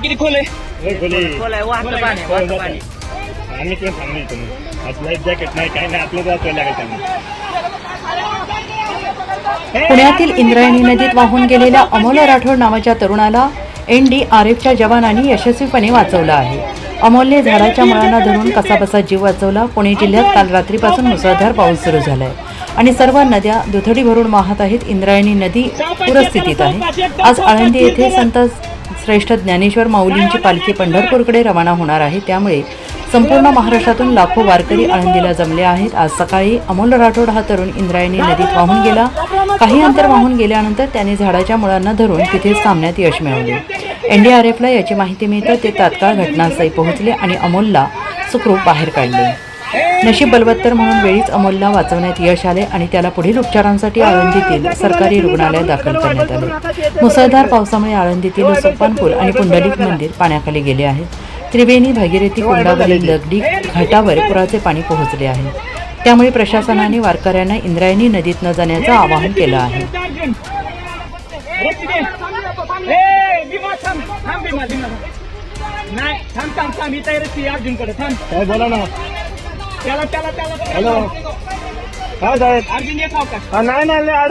किती खोल आहे खोली वाहतं पाणी आहे, वाहतं पाणी आम्ही सांगली तुम्ही आज लाईफ जॅकेट नाही काही नाही आपलं लागेल त्यांना पुण्यातील इंद्रायणी नदीत वाहून गेलेल्या अमोल राठोड नावाच्या तरुणाला एनडीआरएफच्या जवानांनी यशस्वीपणे वाचवलं आहे. अमोलने झाडाच्या मुळांना धरून कसाबसा जीव वाचवला. पुणे जिल्ह्यात काल रात्रीपासून मुसळधार पाऊस सुरू झालाय. आणि सर्व नद्या दुथडी भरून वाहत आहेत. इंद्रायणी नदी पूरस्थितीत आहे. आज आळंदी येथे संत श्रेष्ठ ज्ञानेश्वर माऊलींची पालखी पंढरपूरकडे रवाना होणार आहे. त्यामुळे संपूर्ण महाराष्ट्रातून लाखो वारकरी आळंदीला जमले आहेत. आज सकाळी अमोल राठोड हा तरुण इंद्रायणी नदीत वाहून गेला. काही अंतर वाहून गेल्यानंतर त्याने झाडाच्या मुळांना धरून तिथेच सामन्यात यश मिळवले. एनडीआरएफला याची माहिती मिळतं ते तात्काळ घटनास्थळी पोहोचले आणि अमोलला सुखरूप बाहेर काढले. नशीब बलवत्तर म्हणून वेळीच अमोलला वाचवण्यात यश आले आणि त्याला पुढील उपचारांसाठी आळंदीतील सरकारी रुग्णालयात दाखल करण्यात आले मुसळधार पावसामुळे आळंदीतील सोपानपूर आणि पुंडलिक मंदिर पाण्याखाली गेले आहे त्रिवेणी भागीरथी कुंडावरील दगडी घाटावर पुराचे पाणी पोहोचले आहे त्यामुळे प्रशासनाने वारकऱ्यांना इंद्रायणी नदीत न जाण्याचं आवाहन केलं आहे त्याला त्याला त्याला हॅलो. काय साहेब. अर्जुन सावकाश हा, नाही नाही लय अडक